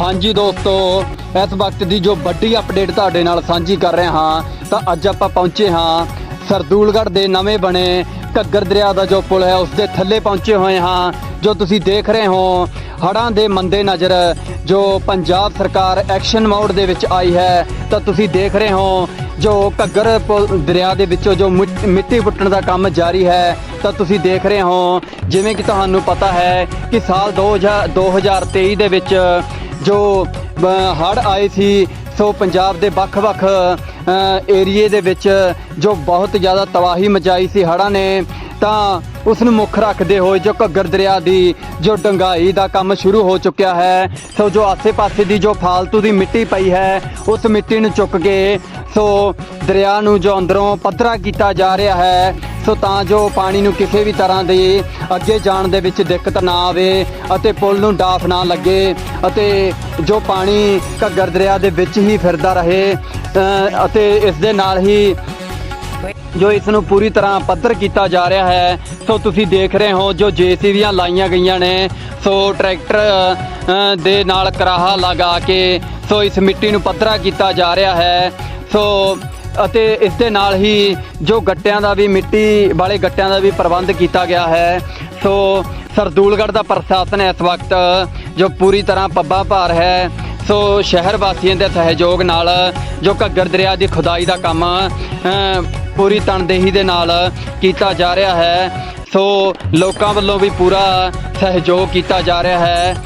ਹਾਂਜੀ ਦੋਸਤੋ, ਇਸ ਵਕਤ ਦੀ ਜੋ ਵੱਡੀ ਅਪਡੇਟ ਤੁਹਾਡੇ ਨਾਲ ਸਾਂਝੀ ਕਰ ਰਹੇ ਹਾਂ, ਤਾਂ ਅੱਜ ਆਪਾਂ ਪਹੁੰਚੇ ਹਾਂ ਸਰਦੂਲਗੜ੍ਹ ਦੇ ਨਵੇਂ ਬਣੇ ਘੱਗਰ ਦਰਿਆ ਦਾ ਜੋ ਪੁਲ ਹੈ, ਉਸ ਦੇ ਥੱਲੇ ਪਹੁੰਚੇ ਹੋਏ ਹਾਂ, ਜੋ ਤੁਸੀਂ ਦੇਖ ਰਹੇ ਹੋ, ਹੜ੍ਹਾਂ ਦੇ ਮੰਦੇ ਨਜ਼ਰ, ਜੋ ਪੰਜਾਬ ਸਰਕਾਰ ਐਕਸ਼ਨ ਮੋਡ ਦੇ ਵਿੱਚ ਆਈ ਹੈ, ਤਾਂ ਤੁਸੀਂ ਦੇਖ ਰਹੇ ਹੋ, ਜੋ ਘੱਗਰ ਪੁਲ- ਦਰਿਆ ਦੇ ਵਿੱਚੋਂ ਜੋ ਮਿੱਟ- ਮਿੱਟੀ ਪੁੱਟਣ ਦਾ ਕੰਮ ਜਾਰੀ ਹੈ, ਤਾਂ ਤੁਸੀਂ ਦੇਖ ਰਹੇ ਹੋ, ਜਿਵੇਂ ਕਿ ਤੁਹਾਨੂੰ ਪਤਾ ਹੈ ਕਿ ਸਾਲ 2000 2023 ਦੇ ਵਿੱਚ ਜੋ ਹੜ ਆਏ ਸੀ, ਸੋ ਪੰਜਾਬ ਦੇ ਵੱਖ-ਵੱਖ ਏਰੀਏ ਦੇ ਵਿੱਚ ਜੋ ਬਹੁਤ ਜ਼ਿਆਦਾ ਤਬਾਹੀ ਮਚਾਈ ਸੀ ਹੜ੍ਹਾਂ ਨੇ ਤਾਂ ਉਸ ਨੂੰ ਮੁੱਖ ਰੱਖਦੇ ਹੋਏ ਜੋ ਘੱਗਰ ਦਰਿਆ ਦੀ, ਜੋ ਡੰਗਾਈ ਦਾ ਕੰਮ ਸ਼ੁਰੂ ਹੋ ਚੁੱਕਿਆ ਹੈ, ਸੋ ਜੋ ਆਸੇ-ਪਾਸੇ ਦੀ ਜੋ ਫਾਲਤੂ ਦੀ ਮਿੱਟੀ ਪਈ ਹੈ, ਉਸ ਮਿੱਟੀ ਨੂੰ ਚੁੱਕ ਕੇ ਸੋ ਦਰਿਆ ਨੂੰ ਜੋ ਅੰਦਰੋਂ ਪੱਧਰਾ ਕੀਤਾ ਜਾ ਰਿਹਾ ਹੈ, ਸੋ ਤਾਂ ਜੋ ਪਾਣੀ ਨੂੰ ਕਿਸੇ ਵੀ ਤਰ੍ਹਾਂ ਦੀ ਅੱਗੇ ਜਾਣ ਦੇ ਵਿੱਚ ਦਿੱਕਤ ਨਾ ਆਵੇ ਅਤੇ ਪੁਲ ਨੂੰ ਡਾਫ ਨਾ ਲੱਗੇ ਅਤੇ ਜੋ ਪਾਣੀ ਘੱਗਰ ਦਰਿਆ ਦੇ ਵਿੱਚ ਹੀ ਫਿਰਦਾ ਰਹੇ ਅਤੇ ਇਸ ਦੇ ਨਾਲ ਹੀ ਜੋ ਇਸ ਨੂੰ ਪੂਰੀ ਤਰ੍ਹਾਂ ਪੱਧਰ ਕੀਤਾ ਜਾ ਰਿਹਾ ਹੈ। ਸੋ ਤੁਸੀਂ ਦੇਖ ਰਹੇ ਹੋ ਜੋ ਜੇਸੀਬੀਆਂ ਲਾਈਆਂ ਗਈਆਂ ਨੇ। ਸੋ ਟਰੈਕਟਰ ਦੇ ਨਾਲ ਕਰਾਹਾ ਲਗਾ ਕੇ ਸੋ ਇਸ ਮਿੱਟੀ ਨੂੰ ਪੱਧਰਾ ਕੀਤਾ ਜਾ ਰਿਹਾ ਹੈ। ਸੋ ਅਤੇ ਇਸ ਦੇ ਨਾਲ ਹੀ ਜੋ ਗੱਟਿਆਂ ਦਾ ਵੀ ਮਿੱਟੀ ਵਾਲੇ ਗੱਟਿਆਂ ਦਾ ਵੀ ਪ੍ਰਬੰਧ ਕੀਤਾ ਗਿਆ ਹੈ। ਸੋ ਸਰਦੂਲਗੜ੍ਹ ਦਾ ਪ੍ਰਸ਼ਾਸਨ ਇਸ ਵਕਤ ਜੋ ਪੂਰੀ ਤਰ੍ਹਾਂ ਪੱਬਾਂ ਭਾਰ ਹੈ। ਸੋ ਸ਼ਹਿਰ ਵਾਸੀਆਂ ਦੇ ਸਹਿਯੋਗ ਨਾਲ ਜੋ ਘੱਗਰ ਦਰਿਆ ਦੀ ਖੁਦਾਈ ਦਾ ਕੰਮ ਪੂਰੀ ਤਨਦੇਹੀ ਦੇ ਨਾਲ ਕੀਤਾ ਜਾ ਰਿਹਾ ਹੈ। ਸੋ ਲੋਕਾਂ ਵੱਲੋਂ ਵੀ ਪੂਰਾ ਸਹਿਯੋਗ ਕੀਤਾ ਜਾ ਰਿਹਾ ਹੈ।